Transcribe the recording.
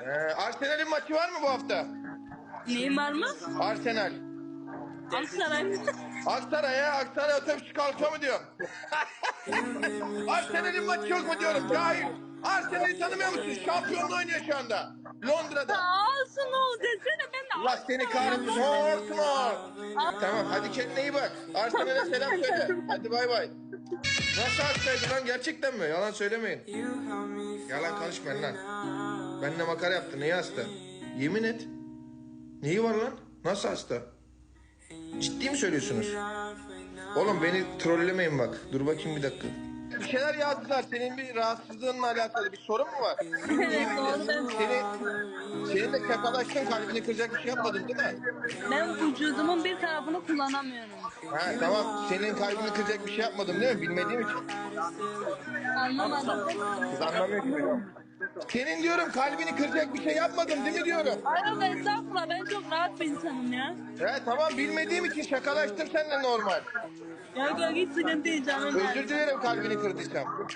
Ee, Arsenal'in maçı var mı bu hafta? Neyin var mı? Arsenal. Aksaray? Aksaray'a, Aksaray otobüsü kalkıyor mu diyor. Arsenal'in maçı yok mu diyorum. Cahil. Arsenal'i tanımıyor musun? Şampiyonluğu oynuyor şu anda. Londra'da. Olsun o desene ben de Allah seni kahretsin. Hortmore. Tamam hadi kendine iyi bak. Arsenal'e selam söyle. Hadi bay bay. Nasıl hastaydı lan gerçekten mi? Yalan söylemeyin. Yalan konuşmayın lan. Benimle makara yaptı. Neyi hasta? Yemin et. Neyi var lan? Nasıl hasta? Ciddi mi söylüyorsunuz? Oğlum beni trollemeyin bak. Dur bakayım bir dakika. Bir şeyler yazdılar. Senin bir rahatsızlığınla alakalı bir sorun mu var? Evet doğru ben, Seni, senin de kefalaştın kalbini kıracak bir şey yapmadın değil mi? ben vücudumun bir tarafını kullanamıyorum. Ha tamam. Senin kalbini kıracak bir şey yapmadım değil mi? Bilmediğim için. Anlamadım. Kız anlamıyor ki beni. Senin diyorum kalbini kıracak bir şey yapmadım değil mi diyorum. Hayır estağfurullah ben çok rahat bir insanım ya. He tamam bilmediğim için şakalaştım seninle normal. Ya gel git sıkıntı değil canım. Özür dilerim kalbini kırdıysam.